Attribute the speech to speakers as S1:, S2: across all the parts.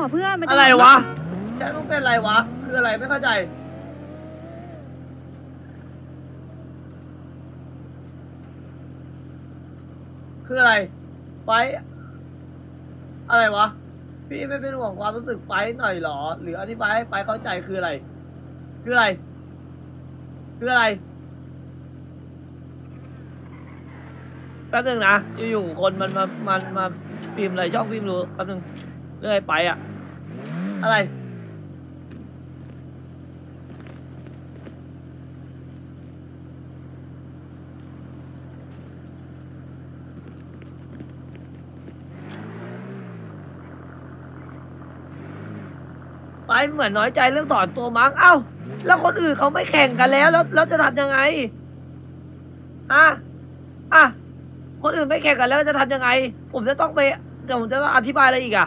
S1: ห่อเพื่อนมันจ
S2: อะไร
S1: ห่
S2: วะแชทต้องเป็นอะไรวะ คืออะไรไม่เข้าใจ คืออะไร ไฟท์อะไรวะ พี่ไม่เป็นห่วงความรู้สึกไฟท์หน่อยเหรอ หรืออธิบายให้ไฟท์เข้าใจคืออะไร คืออะไร คืออะไร แป๊บนึงนะ อยู่ๆ คนมันมา มันมาพิมพ์อะไรช่องพิมพ์รู้แป๊บนึง เรื่อยไปอะอะไร ไปเหมือนน้อยใจเรื่องถอนตัวมั้ง เอ้า แล้วคนอื่นเขาไม่แข่งกันแล้ว แล้วแล้วจะทำยังไงอะอะคนอื่นไม่แข่งกันแล้วจะทำยังไง ผมจะต้องไปจะผมจะต้องอธิบายอะไรอีกอะ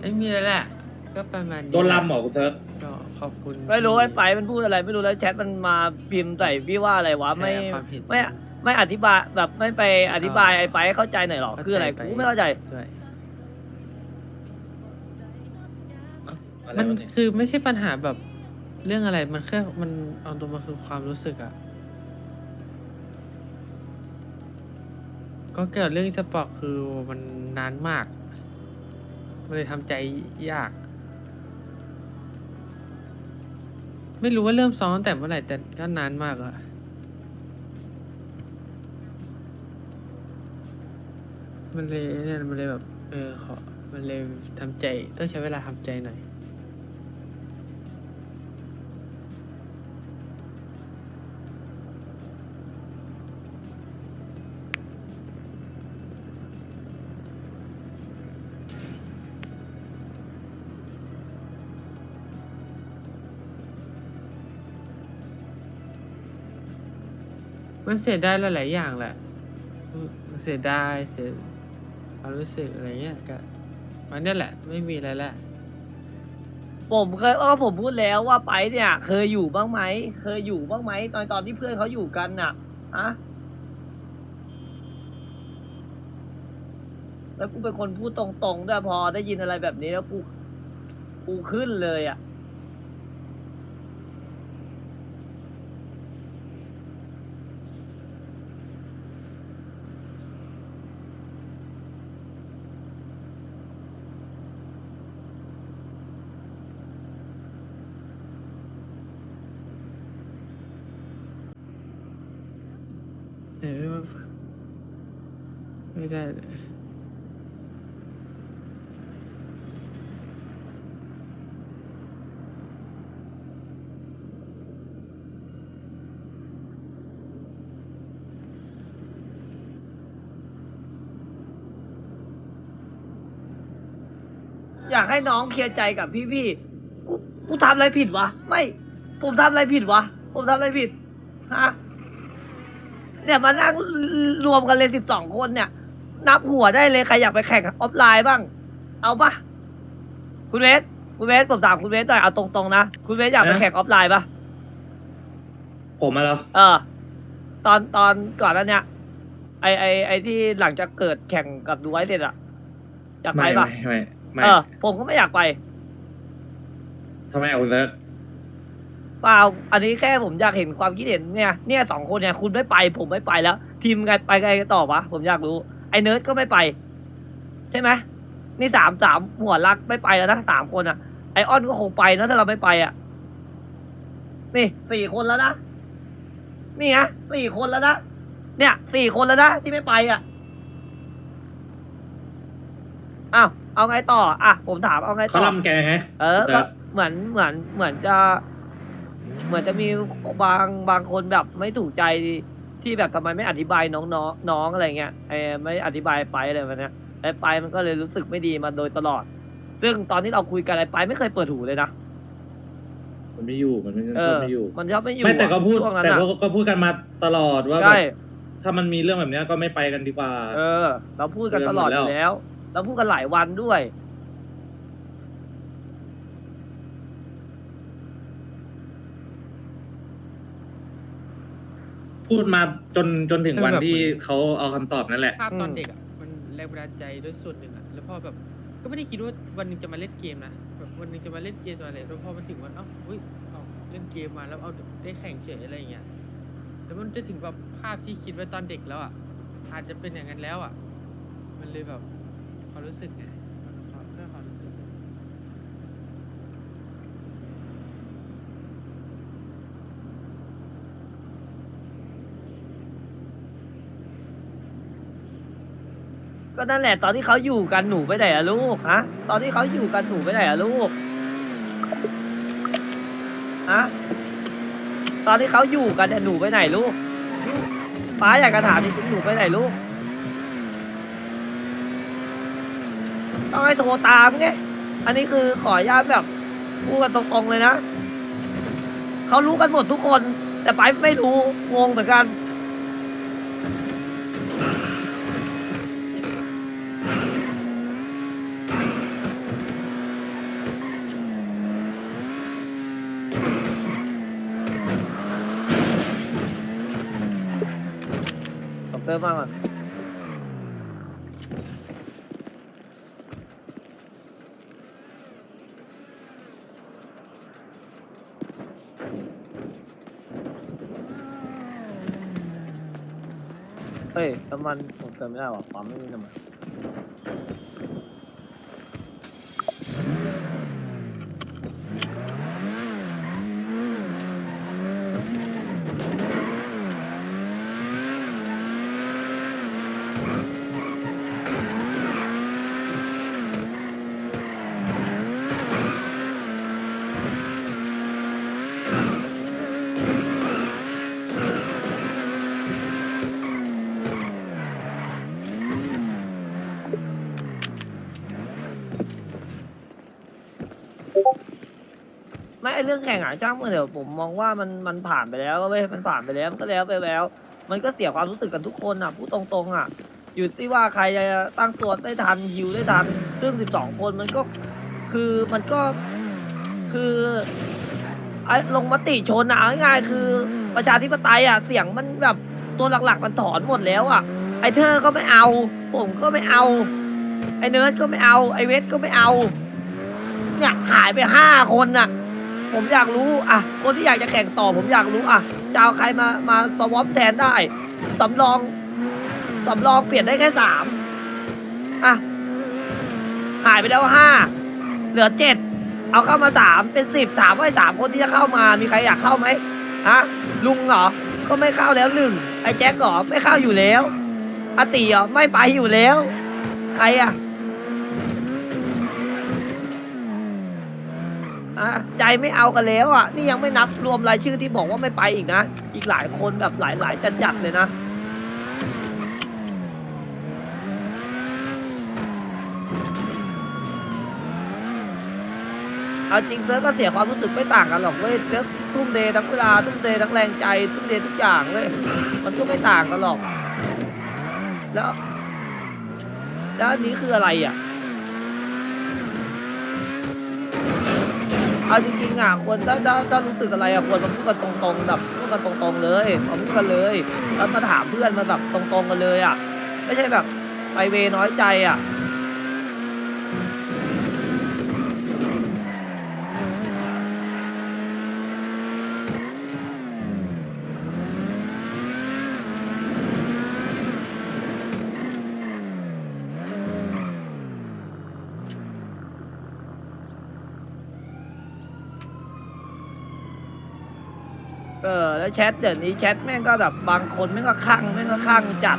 S3: ไม่มีแล้วแหละ ก็ประมาณนี้
S4: โดนลำเหรอคุณเซิร์ฟ
S3: ก็ขอบคุณ
S2: ไม่รู้ไอ้ไปมันพูดอะไร ไม่รู้แล้วแชทมันมาพิมพ์ใส่พี่ว่าอะไรวะไม่
S3: แชร์ความเห็น
S2: ไม่ไม่อธิบายแบบไม่ไปอธิบายไอ้ไปให้เข้าใจหน่อยหรอคืออะไร
S3: เข้าใจไป
S2: กูไม่เข้าใจ
S3: ด้วย
S4: อะไร
S3: มัน
S4: วะเนี่ย
S3: คือไม่ใช่ปัญหาแบบเรื่องอะไรมันแค่มันเอาตรงมาคือความรู้สึกอะก็เกี่ยวกับเรื่องสปอร์ตคือมันนานมาก มันเลยทำใจยาก ไม่รู้ว่าเริ่มซ้อมตั้งแต่เมื่อไหร่แต่ก็นานมากอะมันเลยเนี่ยมันเลยแบบ เออขอมันเลยทำใจ ต้องใช้เวลาทำใจหน่อย มันเสียดายหลายๆอย่างแหละ เสียดายเสียความรู้สึกอะไรเงี้ยก็มันเนี่ยแหละ ไม่มีอะไรแหละ
S2: ผมเคยเออผมพูดแล้วว่าไปเนี่ย เคยอยู่บ้างไหมเคยอยู่บ้างไหมตอนตอนที่เพื่อนเขาอยู่กันน่ะฮะแล้วกูเป็นคนพูดตรงๆด้วยพอได้ยินอะไรแบบนี้แล้วกูกูขึ้นเลยอะ
S3: เออไม่ได้เลย
S2: อยากให้น้องเคลียร์ใจกับพี่พี่ๆกูกูทำอะไรผิดวะ ไม่ ผมทำอะไรผิดวะ ผมทำอะไรผิด ฮะ เนี่ยมานั่งรวมกันเลยสิบสองคนเนี่ย นับหัวได้เลยใครอยากไปแข่งออฟไลน์บ้าง เอาปะคุณเวสคุณเวสผมถามคุณเวสหน่อยเอาตรงๆนะ คุณเวสอยากไปแข่งออฟไลน์ปะ
S4: ผมมาแล้ว
S2: เออ ตอนตอนก่อนนั้นเนี่ย ไอไอไอที่หลังจากเกิดแข่งกับดูไว้เสร็จอะอยากไป
S4: ไม่
S2: ปะ
S4: ไม่ ไม่ไม่
S2: เออผมก็ไม่อยากไป
S4: ทำไมอะคุณเซิร์ฟ
S2: เปล่าอันนี้แค่ผมอยากเห็นความคิดเห็นเนี่ยเนี่ยสองคนเนี่ยคุณไม่ไป ผมไม่ไปแล้ว ทีมไงไปไงกันต่อวะผมอยากรู้ ไอ้เนิร์ดก็ไม่ไป ใช่ไหมนี่สามสามหัวรักไม่ไปแล้วนะสามคนอะไอออนก็คงไปนะถ้าเราไม่ไปอะนี่สี่คนแล้วนะนี่ไงสี่คนแล้วนะเนี่ยสี่คนแล้วนะที่ไม่ไปอะอ้าว เอาไงต่อ อะ ผมถามเอาไง
S4: เขา
S2: ต่อ
S4: ลำแกไง
S2: เออ
S4: ครั
S2: ก็
S4: บ
S2: เหมือนเหมือนเหมือนจะ เหมือนจะมีบางบางคนแบบไม่ถูกใจที่แบบทำไมไม่อธิบายน้องน้องน้องอะไรเงี้ยไอ้ไม่อธิบายไปอะไรแบบเนี้ยไอ้ไปมันก็เลยรู้สึกไม่ดีมาโดยตลอด ซึ่งตอนที่เราคุยกันไอ้ไปไม่เคยเปิดหูเลยนะ
S4: มันไม่อยู่มันไม่
S2: เอ
S4: ชอบ
S2: อ
S4: ไม่อยู่
S2: มันชอบไม่อยู่
S4: ไม่แต่ก็พูด
S2: ช่วงนั้น
S4: แต่
S2: อะ
S4: ก็ก็พูดกันมาตลอดว่าแบ
S2: ใช่
S4: บถ้ามันมีเรื่องแบบเนี้ยก็ไม่ไปกันดีกว่า
S2: เออ เราพูดกันตลอดอยู่แล้ว เราพูดกันหลายวันด้วย
S4: พูดมาจนจนถึงวัน
S3: เออแบบ
S4: ที่เขาเอาคำตอบนั่นแหละ
S3: ภาพตอน
S2: อืม
S3: เด็กอะมันแรงบันดาลใจด้วยส่วนหนึ่งอะแล้วพอแบบก็ไม่ได้คิดว่าวันหนึ่งจะมาเล่นเกมนะแบบวันหนึ่งจะมาเล่นเกมตัวอะไรแล้วพอมันถึงวันเอ้าเฮ้ยเอาเล่นเกมมาแล้วเอาได้แข่งเฉยอะไรอย่างเงี้ยแล้วมันจะถึงแบบภาพที่คิดไว้ตอนเด็กแล้วอะอาจจะเป็นอย่างนั้นแล้วอะ มันเลยแบบ ความรู้สึกไงความแค่ความรู้สึก
S2: ก็นั่นแหละตอนที่เขาอยู่กันหนูไปไหนอะลูกฮะตอนที่เขาอยู่กันหนูไปไหนอะลูกฮะตอนที่เขาอยู่กันเนี่ยหนูไปไหนลูกป้าอยากจะถามจริงๆหนูไปไหนลูก ต้องให้โทรตามไง อันนี้คือขออนุญาตแบบพูดกันตรงๆเลยนะ เขารู้กันหมดทุกคน แต่ไปไม่รู้งงเหมือนกันขอบเตอร์มากอะ เฮ้ยน้ำมันผมเติมไม่ได้หรอปั๊มไม่มีน้ำมันไม่ไอ เรื่องแข่งอะช่างมันเดี๋ยวผมมองว่ามันมันผ่านไปแล้วเว้ยมันผ่านไปแล้วมันก็แล้วไปแล้ว มันก็เสียความรู้สึกกันทุกคนอะพูดตรงๆอะอยู่ที่ว่าใครจะตั้งตัวได้ทันฮิวได้ทัน ซึ่ง12คนมันก็คือมันก็คือไอ้ลงมติชนอะเอาง่ายๆคือประชาธิปไตยอะเสียงมันแบบตัวหลักๆมันถอนหมดแล้วอะไอ้เธอก็ไม่เอา ผมก็ไม่เอา ไอ้เนิร์ดก็ไม่เอา ไอ้เวทก็ไม่เอาเนี่ยหายไปห้าคนน่ะ ผมอยากรู้อะคนที่อยากจะแข่งต่อผมอยากรู้อะจะเอาใครมามาสวอปแทนได้สำรองสำรองเปลี่ยนได้แค่สามอะหายไปแล้วห้าเหลือเจ็ดเอาเข้ามาสามเป็นสิบถามว่าไอ้สามคนที่จะเข้ามามีใครอยากเข้าไหมฮะลุงเหรอก็ไม่เข้าแล้วหนึ่งไอ้แจ็คเหรอไม่เข้าอยู่แล้วอติเหรอไม่ไปอยู่แล้ว ใครอะ อะใจไม่เอากันแล้วอะ นี่ยังไม่นับรวมรายชื่อที่บอกว่าไม่ไปอีกนะ อีกหลายคนแบบหลายหลายจัดจัดๆเลยนะเอาจริงเซิร์ฟก็เสียความรู้สึกไม่ต่างกันหรอกเว้ยเซิร์ฟทุ่มเททั้งเวลาทุ่มเททั้งแรงใจทุ่มเททุกอย่างเว้ยมันก็ไม่ต่างกันหรอก แล้ว แล้วอันนี้คืออะไรอะ เอาจริงๆอะควรถ้าถ้าถ้ารู้สึกอะไรอะควรมาพูดกันตรงๆแบบพูดกันตรงๆเลยมาพูดกันเลย แล้วมาถามเพื่อนมาแบบตรงๆกันเลยอะ ไม่ใช่แบบไปเวน้อยใจอะ เออ แชทเดี๋ยวนี้แชทแม่งก็แบบบางคนแม่งก็คลั่งแม่งก็คลั่งจัด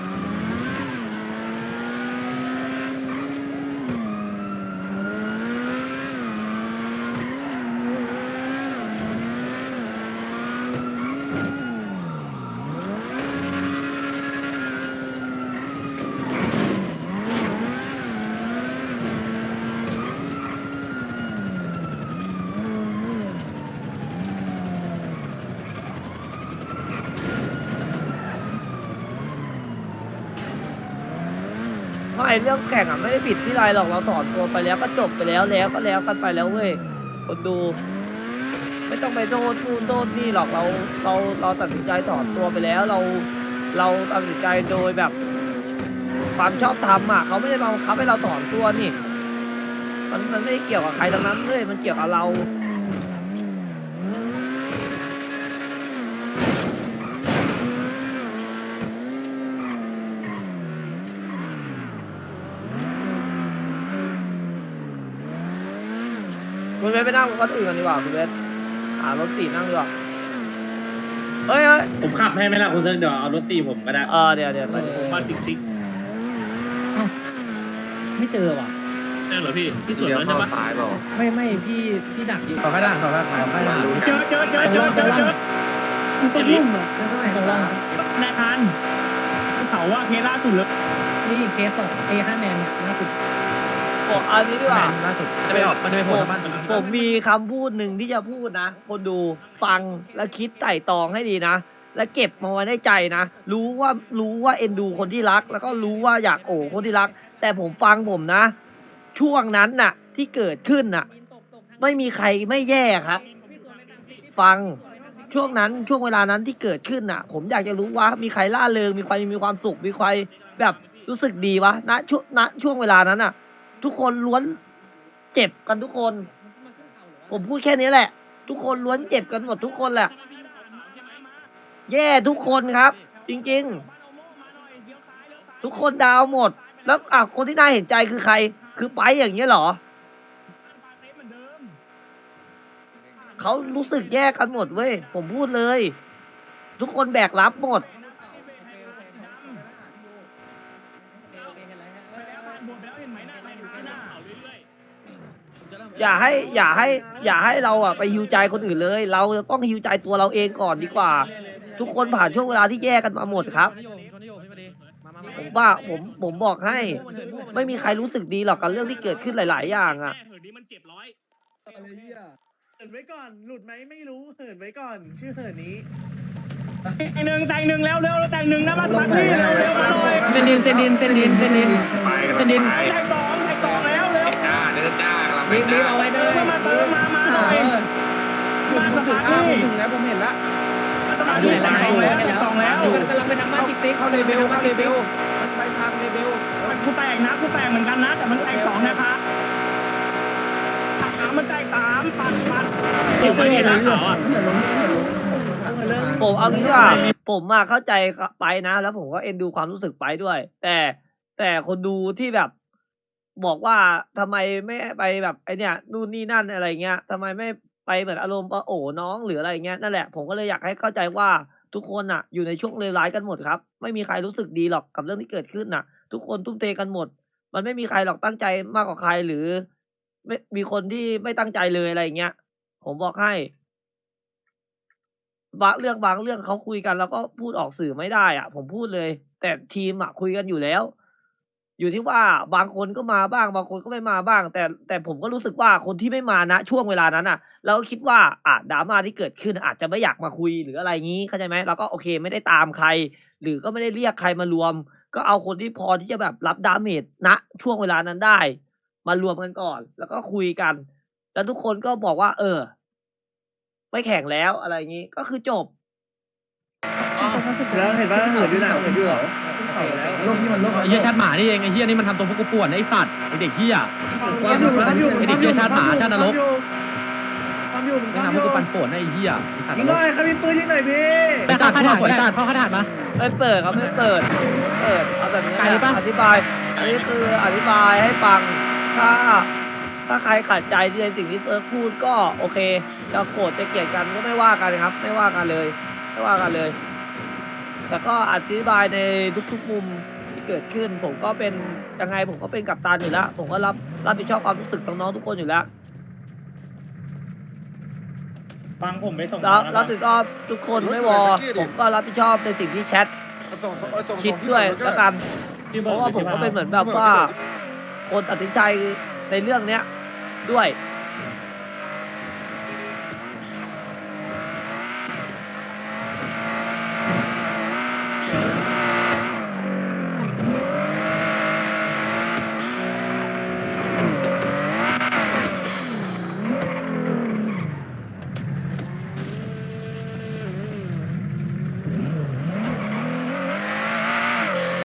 S2: ไม่เรื่องแข่งอะไม่ได้ผิดที่ไรหรอกเราถอนตัวไปแล้วก็จบไปแล้วแล้วก็แล้วกันไปแล้วเว้ยคนดู ไม่ต้องไปโทษนู่นโทษนี่หรอกเราเราเราตัดสินใจถอนตัวไปแล้วเราเราตัดสินใจโดยแบบ ความชอบธรรมอะเขาไม่ได้มาบังคับให้เราถอนตัวนี่มันมันไม่ได้เกี่ยวกับใครทั้งนั้นเลยมันเกี่ยวกับเรา คุณเวทไปนั่งรถอื่นกันดีกว่าคุณเวทหารถสี่นั่งดีกว่าเฮ้ยเฮ้ย
S4: ผมขับให้ไหมล่ะคุณเซิร์ฟเดี๋ยวเอารถสี่ผมก็ได้
S2: เออเดี๋ยวเดี๋ยวไป
S4: ผมมาซิกซิก
S1: ไม่เจอว่ะ
S4: นั่นเหรอพี่ที่สวนนั้นใช่ปะ
S1: ไม่ไม่พี่พี่ดักอยู่
S5: ขอข้าด่านขอข้าด่านขอข้าด่าน
S6: เจอเจอเจอเจอเจอเจอ
S1: มันต้องยุ่งอะตรงล่าง
S6: นายพันเขาว่าเคสล่าสุดเลย
S1: นี่เคสสองเอห้าแมนเนี่ยน่าสุด
S2: บอกอันนี้ดีกว่า
S5: ล่าสุดจะไปออกมันจะไปโผล่ทางบ้านสุด
S2: ผมมีคำพูดหนึ่งที่จะพูดนะ คนดูฟังและคิดไต่ตองให้ดีนะ และเก็บมาไว้ในใจนะ รู้ว่ารู้ว่าเอ็นดูคนที่รัก แล้วก็รู้ว่าอยากโอบคนที่รัก แต่ผมฟังผมนะ ช่วงนั้นน่ะ ที่เกิดขึ้นน่ะ ไม่มีใครไม่แย่ครับ ฟังช่วงนั้นช่วงเวลานั้นที่เกิดขึ้นน่ะ ผมอยากจะรู้ว่ามีใครล่าเริงมีใครมีความสุขมีใครแบบรู้สึกดีวะณช่วงณช่วงเวลานั้นน่ะ ทุกคนล้วนเจ็บกันทุกคน ผมพูดแค่นี้แหละ ทุกคนล้วนเจ็บกันหมดทุกคนแหละ แย่ทุกคนครับ จริง ๆ ทุกคนดาวหมด แล้วอะคนที่น่าเห็นใจคือใคร คือไปอย่างเงี้ยเหรอเขารู้สึกแย่กันหมดเว้ยผมพูดเลย ทุกคนแบกรับหมด อย่าให้อย่าให้อย่าให้เราอะไปฮิวใจคนอื่นเลย เราต้องฮิวใจตัวเราเองก่อนดีกว่า ทุกคนผ่านช่วงเวลาที่แย่กันมาหมดครับ ผมว่าผมผมบอกให้ ไม่มีใครรู้สึกดีหรอกกับเรื่องที่เกิดขึ้นหลาย ๆ อย่างอะ
S6: เหินนี้มันเจ็บร้อย
S7: อะไรเหี้ยเหินไว้ก่อน หลุดไหมไม่รู้ เหินไว้ก่อน ชื่อเหินนี้
S6: แต่งหนึ่งแต่งหนึ่งแล้วเร็วแต่งหนึ่งนะมาทักพี่เร็วเร็วมาหน่อย
S1: เซนดินเซนดินเซนดินเซนดินเซนดิน
S6: แต่งสองแต่งสองแล้วเร็ว
S1: รีบรีบเอาไว้เด้อ
S6: เติมมาเติมมามาหน่อยมาสถานที่
S7: ถึงแล้วผมเห็นละ
S6: มาสถานที่แต่งสองแล้วแต่งสองแล้ว
S1: กำลังไปทำบ้านติ๊กติ๊ก
S7: เข้าเลเวลเข้าเลเวลมันไปทางเลเวล
S6: มันกูแตกนะกูแตกเหมือนกันนะแต่มันแตกสองนะครับสามมันแตกสามปัดปัดเก็บไว้ดีนะเขาอะ
S2: ผมเอางี้ว่าผมมาเข้าใจไปนะ แล้วผมก็เอ็นดูความรู้สึกไปด้วย แต่แต่คนดูที่แบบ บอกว่าทำไมไม่ไปแบบไอเนี้ยนู่นนี่นั่นอะไรเงี้ยทำไมไม่ไปเหมือนอารมณ์ว่าโอ้น้องหรืออะไรเงี้ยนั่นแหละผมก็เลยอยากให้เข้าใจว่าทุกคนอะ อยู่ในช่วงเลวร้ายกันหมดครับ ไม่มีใครรู้สึกดีหรอกกับเรื่องที่เกิดขึ้นน่ะ ทุกคนทุ่มเทกันหมด มันไม่มีใครหรอกตั้งใจมากกว่าใครหรือ ไม่มีคนที่ไม่ตั้งใจเลยอะไรเงี้ยผมบอกให้บางเรื่องบางเรื่องเขาคุยกัน แล้วก็พูดออกสื่อไม่ได้อะผมพูดเลย แต่ทีมอะคุยกันอยู่แล้ว อยู่ที่ว่าบางคนก็มาบ้างบางคนก็ไม่มาบ้าง แต่แต่ผมก็รู้สึกว่าคนที่ไม่มานะ ช่วงเวลานั้นอะ เราก็คิดว่าอะดราม่าที่เกิดขึ้นอาจจะไม่อยากมาคุยหรืออะไรงี้เข้าใจไหมเราก็โอเคไม่ได้ตามใคร หรือก็ไม่ได้เรียกใครมารวม ก็เอาคนที่พอที่จะแบบรับดาเมจณช่วงเวลานั้นได้ มารวมกันก่อน แล้วก็คุยกัน แล้วทุกคนก็บอกว่า เออ ไม่แข่งแล้วอะไรอย่างนี้ ก็คือจบ
S7: แล้วเห็นว่าเหินอยู่ไหนเหินอยู่เหรอ
S5: โลกนี้มันโลก
S1: ไอ้เหี้ยชาติหมานี่เองไอ้เหี้ยนี่มันทำตัวพวกกูป่วนไอ้สัตว์ไอ้เด็กเหี้ย
S7: ความอยู่ความอยู่
S1: ไอ้เด็กเหี้ยชาติหมาชาตินรก
S7: ความอยู่
S1: ไม่
S7: ความ
S1: ทำ
S7: อ
S1: พวก
S7: ยู่
S1: กูปั่นป่วนไอ้เหี้ยไอ้สัตว์
S7: ยิงหน่อยครับมีปืนยิงหน่อยพี่
S1: ไปจัดเข้ามาจัดเข้าขนาดมา
S2: ไม่เปิดครับไม่เปิดเปิดเอาแบบนี้
S1: ไกลปะ
S2: อธิบายอันนี้คืออธิบายให้ฟังถ้าถ้าใครขัดใจในสิ่งที่เซิร์ฟพูดก็โอเคจะโกรธจะเกลียดกันก็ไม่ว่ากันครับ ไม่ว่ากันเลย ไม่ว่ากันเลย แต่ก็อธิบายในทุกๆมุมที่เกิดขึ้น ผมก็เป็นยังไงผมก็เป็นกัปตันอยู่แล้ว ผมก็รับรับผิดชอบความรู้สึกน้องๆทุกคนอยู่แล้ว
S4: ฟังผมไปส่ง
S2: แล้ว
S4: น้องนะ
S2: รับผิดชอบทุกคนไม่วอผมก็รับผิดชอบในสิ่งที่แชทคิดด้วยแล้วกัน
S4: ที่
S2: เพ
S4: บิก
S2: ราะว่าผมก็เป็นเหมือนแบบว่า คนตัดสินใจในเรื่องเนี้ยด้วย